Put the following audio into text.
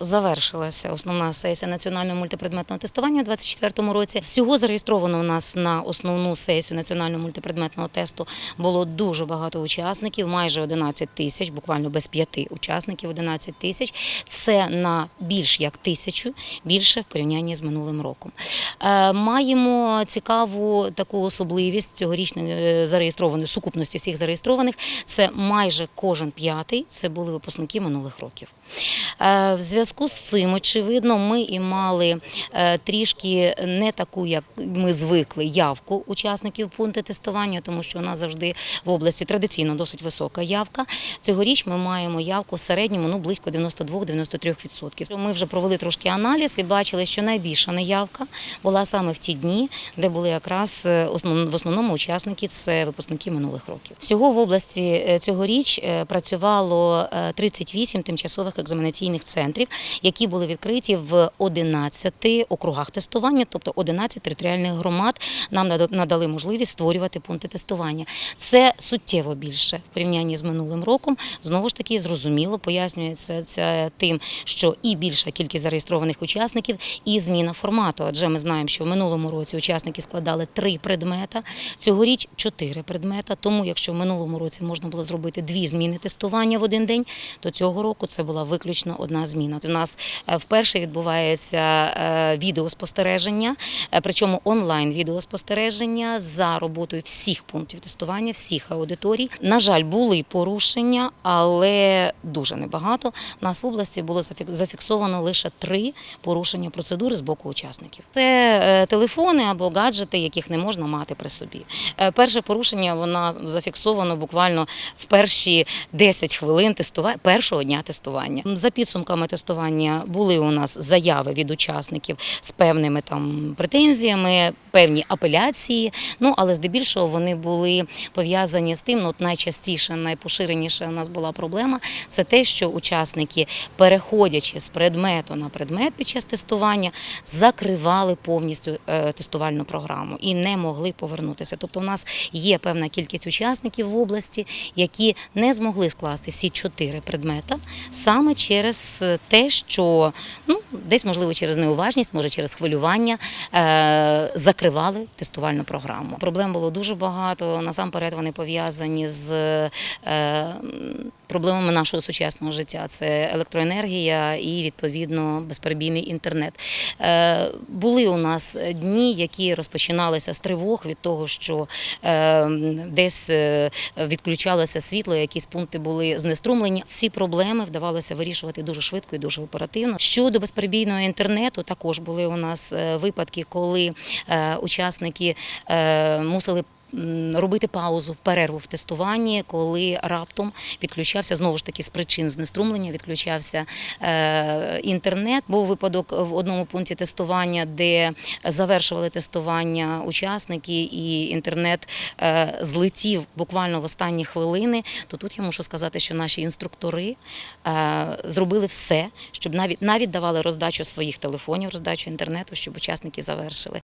Завершилася основна сесія національного мультипредметного тестування у 2024 році. Всього зареєстровано у нас на основну сесію національного мультипредметного тесту було дуже багато учасників, майже 11 тисяч, буквально без п'яти учасників 11 тисяч. Це на більш як тисячу більше в порівнянні з минулим роком. Е, Маємо цікаву таку особливість цьогорічної е, зареєстрованої сукупності всіх зареєстрованих. Це майже кожен п'ятий. Це були випускники минулих років. Е, В зв'язку з цим, очевидно, ми і мали е, трішки не таку, як ми звикли, явку учасників пункту тестування, тому що у нас завжди в області традиційно досить висока явка. Цьогоріч ми маємо явку в середньому ну, близько 92-93%. Ми вже провели трошки аналіз і бачили, що найбільша неявка була саме в ті дні, де були якраз е, в основному учасники це випускники минулих років. Всього в області е, цьогоріч працювало е, 38 тимчасових екзаменаційних центрів, які були відкриті в 11 округах тестування, тобто 11 територіальних громад нам нада- надали можливість створювати пункти тестування. Це суттєво більше в порівнянні з минулим роком. Знову ж таки, зрозуміло, пояснюється це тим, що і більша кількість зареєстрованих учасників, і зміна формату. Адже ми знаємо, що в минулому році учасники складали три предмета, цьогоріч чотири предмета. Тому, якщо в минулому році можна було зробити дві зміни тестування в один день, то цього року це була виключно одна зміна. У нас е, вперше відбувається е, відеоспостереження, е, причому онлайн відеоспостереження за роботою всіх пунктів тестування, всіх аудиторій. На жаль, були порушення, але дуже небагато. У нас в області було зафіксовано лише три порушення процедури з боку учасників. Це телефони або гаджети, яких не можна мати при собі. Перше порушення вона зафіксовано буквально в перші 10 хвилин тестування першого дня тестування. За підсумками тестування були у нас заяви від учасників з певними там претензіями, певні апеляції. Ну але здебільшого вони були пов'язані з тим, ну от найчастіше, найпоширеніше у нас була проблема. Це те, що учасники, переходячи з предмету на предмет під час тестування, закривали повністю е, тестувальну програму і не могли повернутися. Тобто, у нас є певна кількість учасників в області, які не змогли скласти всі чотири предмета саме через те, що ну десь можливо через неуважність, може через хвилювання е, закривали тестувальну програму. Проблем було дуже багато. Насамперед вони пов'язані з е, проблемами нашого сучасного життя. Це електроенергія і відповідно безперебійний інтернет. Е, були у нас дні, які розпочиналися з тривог від того, що е, десь е, відключалося світло, якісь пункти були знеструмлені. Ці проблеми вдавалося вирішувати дуже швидко і дуже оперативно. Щодо безперебійного інтернету, також були у нас випадки, коли учасники мусили. Робити паузу в перерву в тестуванні, коли раптом відключався знову ж таки з причин знеструмлення, відключався е, інтернет. Був випадок в одному пункті тестування, де завершували тестування учасники, і інтернет е, злетів буквально в останні хвилини. То тут я мушу сказати, що наші інструктори е, зробили все, щоб навіть навіть давали роздачу своїх телефонів, роздачу інтернету, щоб учасники завершили.